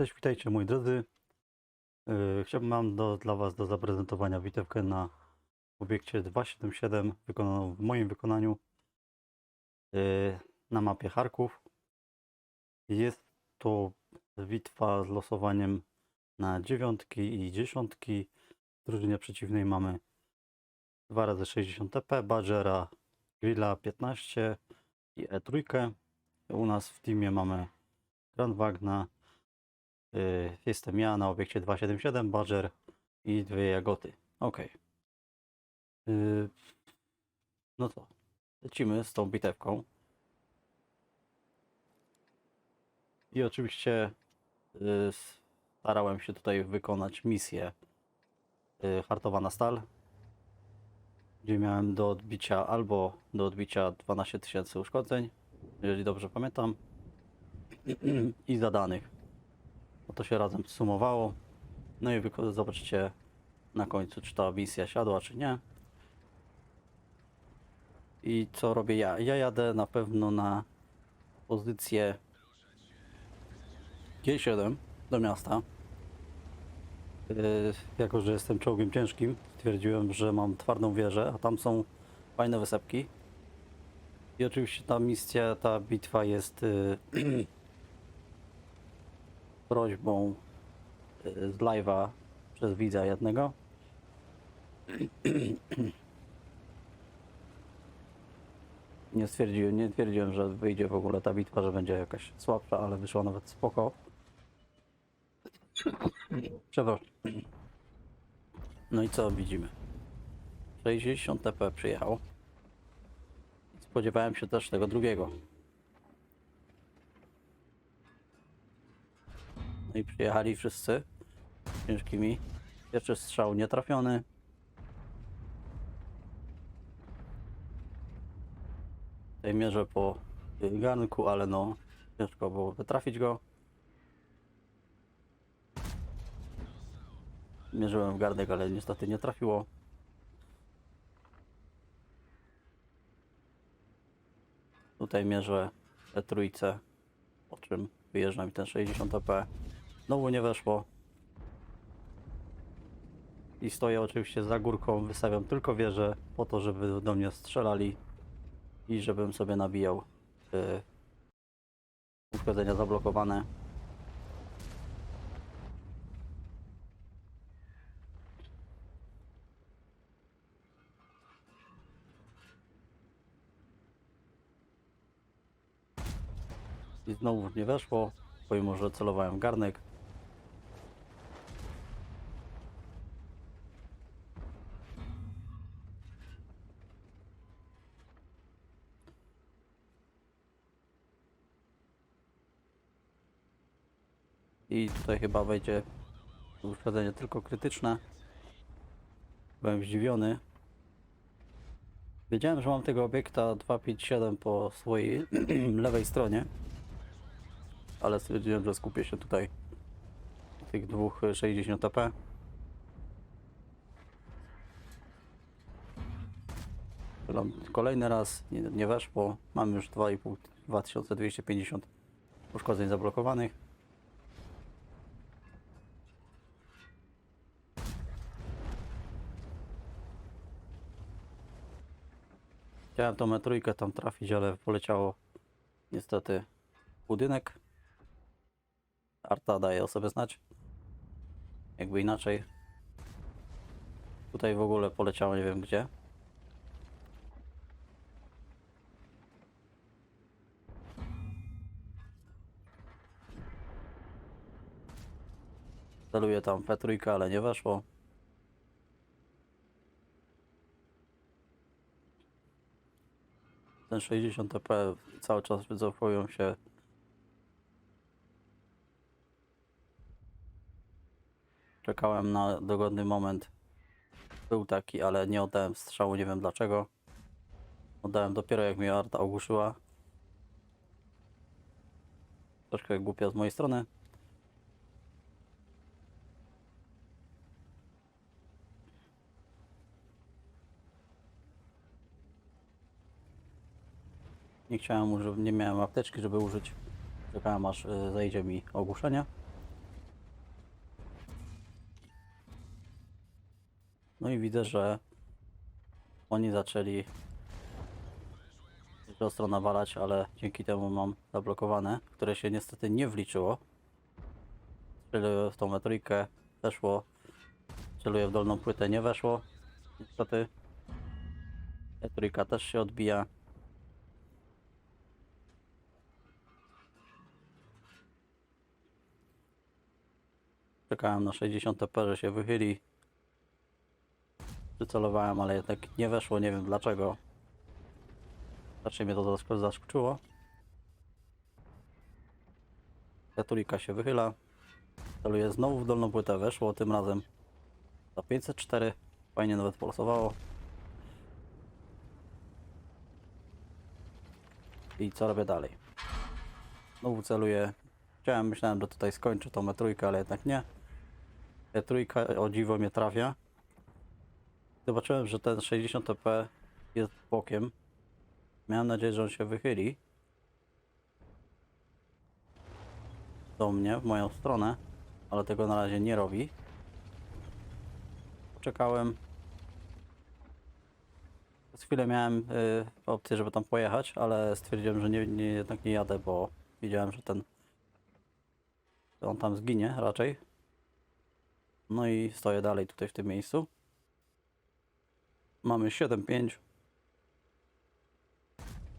Cześć, witajcie moi drodzy. Yy, Chciałbym mam do, dla Was do zaprezentowania bitewkę na obiekcie 277 wykonaną w moim wykonaniu yy, na mapie Charków. Jest to bitwa z losowaniem na dziewiątki i dziesiątki. W drużynie przeciwnej mamy 2 razy 60 TP, Badgera, Grilla 15 i E3. U nas w teamie mamy Grand Wagna, Jestem ja na obiekcie 277, Badger i dwie jagoty. Ok. Y, No to lecimy z tą bitewką. I oczywiście y, starałem się tutaj wykonać misję y, Hartowana Stal, gdzie miałem do odbicia albo do odbicia 12 tysięcy uszkodzeń, jeżeli dobrze pamiętam, i zadanych. No to się razem sumowało. No i zobaczycie na końcu, czy ta misja siadła, czy nie. I co robię ja? Ja jadę na pewno na pozycję G7 do miasta. Yy, jako, że jestem czołgiem ciężkim, stwierdziłem, że mam twardą wieżę, a tam są fajne wysepki. I oczywiście ta misja, ta bitwa jest yy, prośbą y, z live'a przez widza jednego. Nie stwierdziłem, nie twierdziłem, że wyjdzie w ogóle ta bitwa, że będzie jakaś słabsza, ale wyszła nawet spoko. Przepraszam. No i co widzimy? 60 TP przyjechał. Spodziewałem się też tego drugiego. I przyjechali wszyscy ciężkimi. Pierwszy strzał nietrafiony. Tutaj mierzę po y, garnku, ale no ciężko było wytrafić go. Mierzyłem w garnek, ale niestety nie trafiło. Tutaj mierzę te trójce, po czym wyjeżdża mi ten 60 AP. Znowu nie weszło. I stoję oczywiście za górką, wystawiam tylko wieżę po to, żeby do mnie strzelali i żebym sobie nabijał yy, uszkodzenia zablokowane. I znowu nie weszło, pomimo że celowałem garnek. I tutaj chyba wejdzie uszkodzenie tylko krytyczne. Byłem zdziwiony. Wiedziałem, że mam tego obiekta 257 po swojej lewej stronie ale stwierdziłem, że skupię się tutaj tych dwóch 60 AP. Kolejny raz, nie, nie weszło. Mam już 2,5 2250 uszkodzeń zablokowanych. Chciałem tą metrójkę tam trafić, ale poleciało niestety budynek. Arta daje o sobie znać. Jakby inaczej. Tutaj w ogóle poleciało nie wiem gdzie. Celuję tam P3, ale nie weszło. Ten 60 TP cały czas wycofują się Czekałem na dogodny moment. Był taki, ale nie oddałem strzału, nie wiem dlaczego. Oddałem dopiero jak mnie Arta ogłuszyła. Troszkę głupia z mojej strony. Nie chciałem użyć, nie miałem apteczki, żeby użyć. Czekałem aż y, zejdzie mi ogłuszenie. No i widzę, że oni zaczęli ostro nawalać, ale dzięki temu mam zablokowane, które się niestety nie wliczyło. Czyli w tą metrykę weszło, celuję w dolną płytę, nie weszło. Niestety. Metryka też się odbija. Czekałem na 60 TP, że się wychyli. Przycelowałem, ale jednak nie weszło, nie wiem dlaczego. Raczej mnie to zask- zaskoczyło. Katolika się wychyla. Celuję znowu w dolną płytę, weszło tym razem za 504. Fajnie nawet pulsowało. I co robię dalej? Znowu celuję. Chciałem, myślałem, że tutaj skończę tą metrójkę, ale jednak nie. Trójka o dziwo mnie trafia. Zobaczyłem, że ten 60 TP jest bokiem. Miałem nadzieję, że on się wychyli. Do mnie, w moją stronę, ale tego na razie nie robi. Poczekałem. Przez chwilę miałem y, opcję, żeby tam pojechać, ale stwierdziłem, że nie, nie, jednak nie jadę, bo widziałem, że ten on tam zginie raczej. No i stoję dalej tutaj w tym miejscu. Mamy 7.5.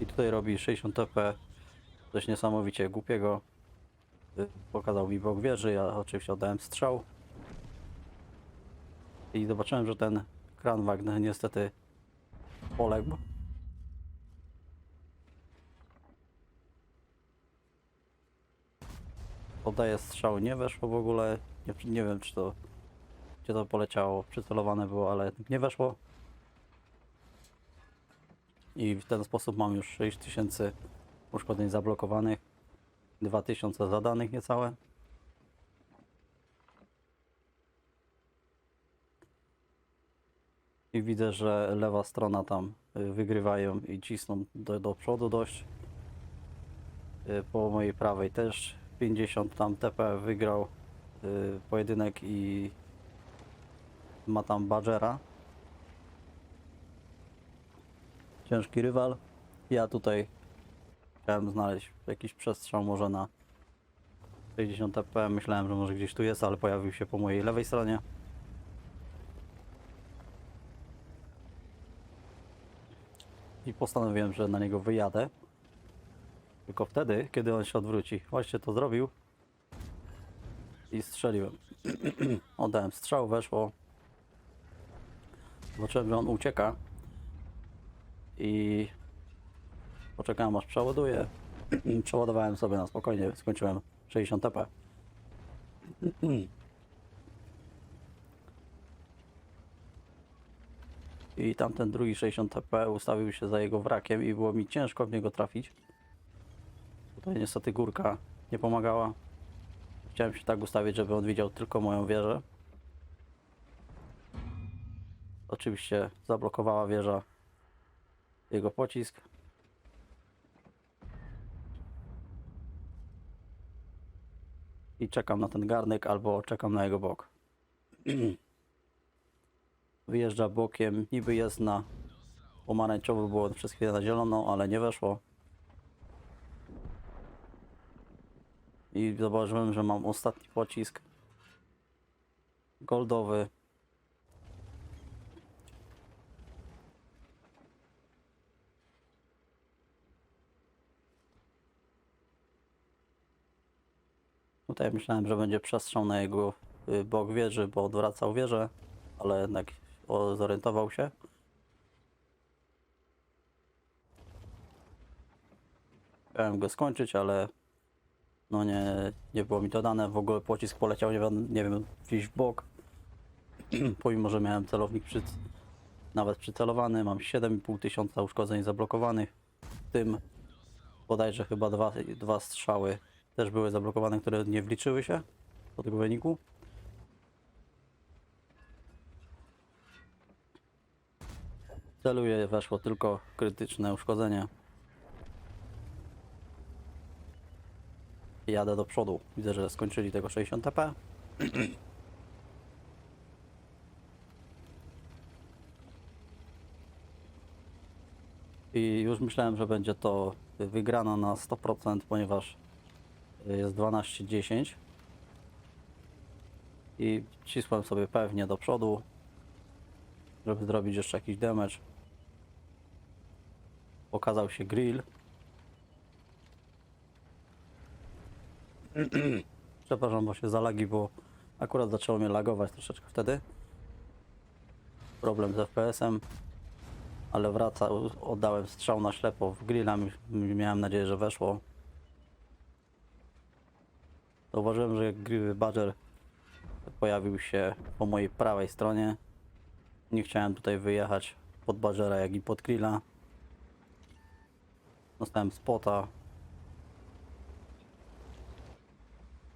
I tutaj robi 60 TP. Coś niesamowicie głupiego. Y, Pokazał mi bok wieży, ja oczywiście oddałem strzał. I zobaczyłem, że ten kran Wagner niestety poległ. Oddaję strzał, nie weszło w ogóle. Nie, nie wiem, czy to gdzie to poleciało, przycelowane było, ale nie weszło. I w ten sposób mam już 6000 uszkodzeń zablokowanych, 2000 zadanych niecałe. I widzę, że lewa strona tam y, wygrywają i cisną do, do przodu dość. Y, Po mojej prawej też 50 tam TP wygrał y, pojedynek i ma tam Badgera. Ciężki rywal. Ja tutaj chciałem znaleźć jakiś przestrzał może na 60 TP. Myślałem, że może gdzieś tu jest, ale pojawił się po mojej lewej stronie. I postanowiłem, że na niego wyjadę. Tylko wtedy, kiedy on się odwróci. Właśnie to zrobił. I strzeliłem. Oddałem strzał, weszło. Że on ucieka. I poczekałem aż przeładuje. Przeładowałem sobie na spokojnie, skończyłem 60 TP. I tamten drugi 60 TP ustawił się za jego wrakiem i było mi ciężko w niego trafić. Tutaj niestety górka nie pomagała. Chciałem się tak ustawić, żeby on widział tylko moją wieżę. Oczywiście zablokowała wieża jego pocisk. I czekam na ten garnek albo czekam na jego bok. Wyjeżdża bokiem, niby jest na pomarańczowy, było przez chwilę na zieloną, ale nie weszło. I zobaczyłem, że mam ostatni pocisk goldowy. Tutaj myślałem, że będzie przestrzał na jego y, bok wieży, bo odwracał wieżę, ale jednak zorientował się. Chciałem go skończyć, ale no nie, nie było mi to dane. W ogóle pocisk poleciał, nie wiem, nie wiem gdzieś w bok. Pomimo, że miałem celownik przy, nawet przycelowany, mam 7,5 tysiąca uszkodzeń zablokowanych. W tym bodajże chyba dwa, dwa strzały też były zablokowane, które nie wliczyły się do tego wyniku. Celuje, weszło tylko krytyczne uszkodzenie. Jadę do przodu. Widzę, że skończyli tego 60 TP. I już myślałem, że będzie to wygrana na 100%, ponieważ jest 12-10. I cisłem sobie pewnie do przodu, żeby zrobić jeszcze jakiś damage. Pokazał się grill. Przepraszam, bo się zalagi, bo akurat zaczęło mnie lagować troszeczkę wtedy. Problem z FPS-em, ale wraca, oddałem strzał na ślepo w grilla, mi- miałem nadzieję, że weszło. Zauważyłem, że grill Badger pojawił się po mojej prawej stronie. Nie chciałem tutaj wyjechać pod Badgera, jak i pod grilla. Dostałem spota.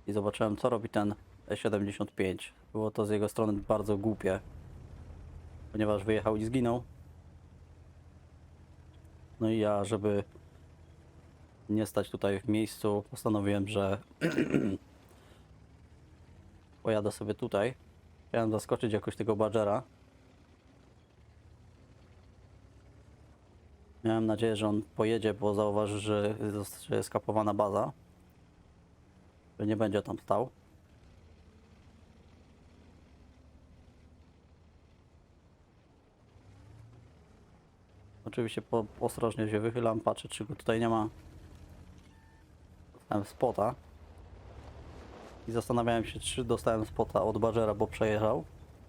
I zobaczyłem, co robi ten E75. Było to z jego strony bardzo głupie, ponieważ wyjechał i zginął. No i ja, żeby nie stać tutaj w miejscu, postanowiłem, że pojadę sobie tutaj. Chciałem zaskoczyć jakoś tego Badgera. Miałem nadzieję, że on pojedzie, bo zauważy, że jest- kapowana baza. Że nie będzie tam stał. Oczywiście po, ostrożnie się wychylam, patrzę czy go tutaj nie ma. Dostałem spota. I zastanawiałem się, czy dostałem spota od Badgera, bo przejechał,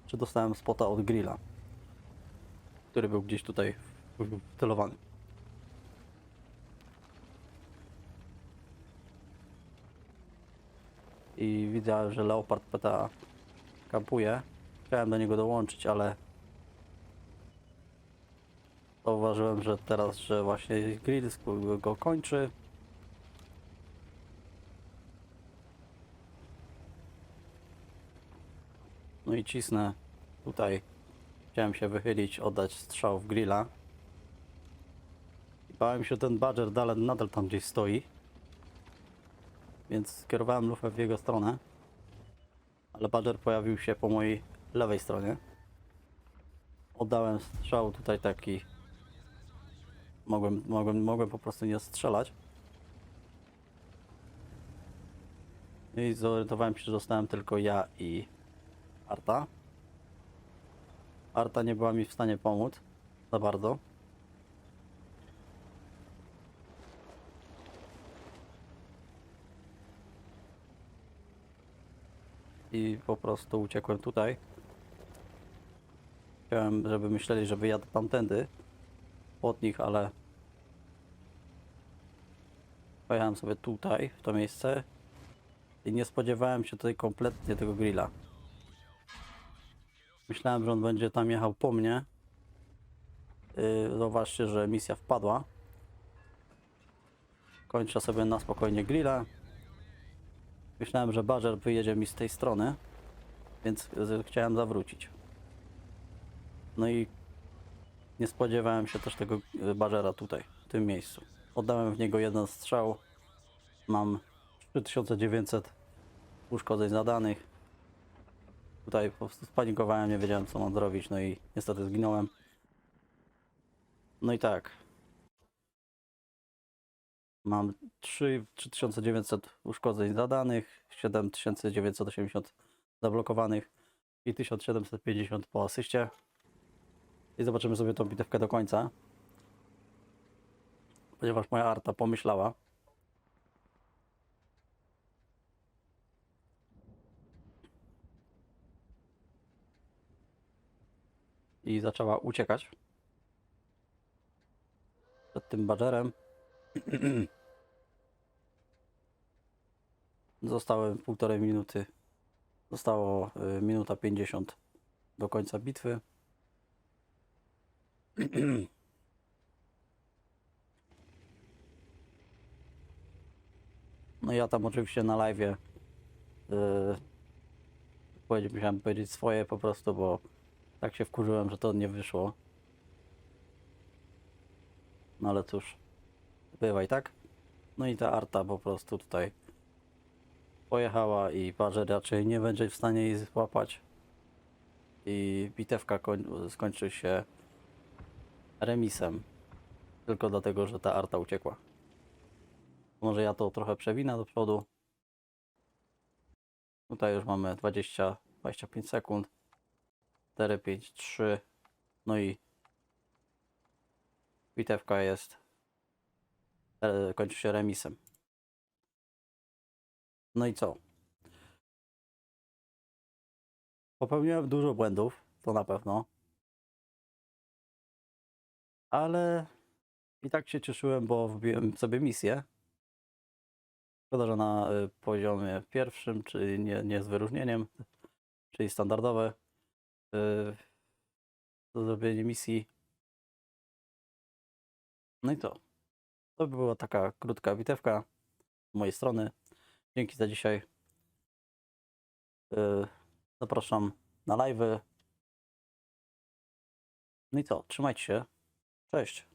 czy dostałem spota od Grilla, który był gdzieś tutaj w- wcelowany. I widzę, że Leopard PTA kampuje. Chciałem do niego dołączyć, ale zauważyłem, że teraz, że właśnie Grill go kończy. No i cisnę tutaj. Chciałem się wychylić, oddać strzał w grilla. I bałem się, ten Badger dalej, nadal tam gdzieś stoi. Więc skierowałem lufę w jego stronę. Ale Badger pojawił się po mojej lewej stronie. Oddałem strzał tutaj taki. Mogłem, mogłem, mogłem po prostu nie strzelać. I zorientowałem się, że zostałem tylko ja i Arta. Arta nie była mi w stanie pomóc za bardzo. I po prostu uciekłem tutaj. Chciałem, żeby myśleli, że wyjadę tamtędy od nich, ale pojechałem sobie tutaj, w to miejsce i nie spodziewałem się tutaj kompletnie tego grilla. Myślałem, że on będzie tam jechał po mnie. Yy, zauważcie, że misja wpadła. Kończę sobie na spokojnie grilla. Myślałem, że Badger wyjedzie mi z tej strony, więc chciałem zawrócić. No i nie spodziewałem się też tego y, Badgera tutaj, w tym miejscu. Oddałem w niego jeden strzał. Mam 3900 uszkodzeń zadanych. Tutaj po prostu spanikowałem, nie wiedziałem co mam zrobić, no i niestety zginąłem. No i tak. Mam 3, 3900 uszkodzeń zadanych, 7980 zablokowanych i 1750 po asyście. I zobaczymy sobie tą bitewkę do końca. Ponieważ moja arta pomyślała. I zaczęła uciekać. Przed tym badgerem. Zostały półtorej minuty. Zostało y, minuta 50 do końca bitwy. No ja tam oczywiście na live yy, musiałem powiedzieć swoje po prostu, bo tak się wkurzyłem, że to nie wyszło. No ale cóż, bywaj, tak? No i ta Arta po prostu tutaj pojechała i Badger raczej nie będzie w stanie jej złapać. I bitewka koń- skończy się remisem. Tylko dlatego, że ta arta uciekła. Może ja to trochę przewinę do przodu. Tutaj już mamy 20, 25 sekund. 4, 5, 3. No i bitewka jest. e, Kończy się remisem. No i co? Popełniłem dużo błędów, to na pewno. Ale i tak się cieszyłem, bo wbiłem sobie misję. Szkoda, że na y, poziomie pierwszym, czyli nie, nie z wyróżnieniem, czyli standardowe. Y, Do zrobienia misji. No i to. To by była taka krótka bitewka z mojej strony. Dzięki za dzisiaj. Y, Zapraszam na live. No i co? Trzymajcie się. Cześć.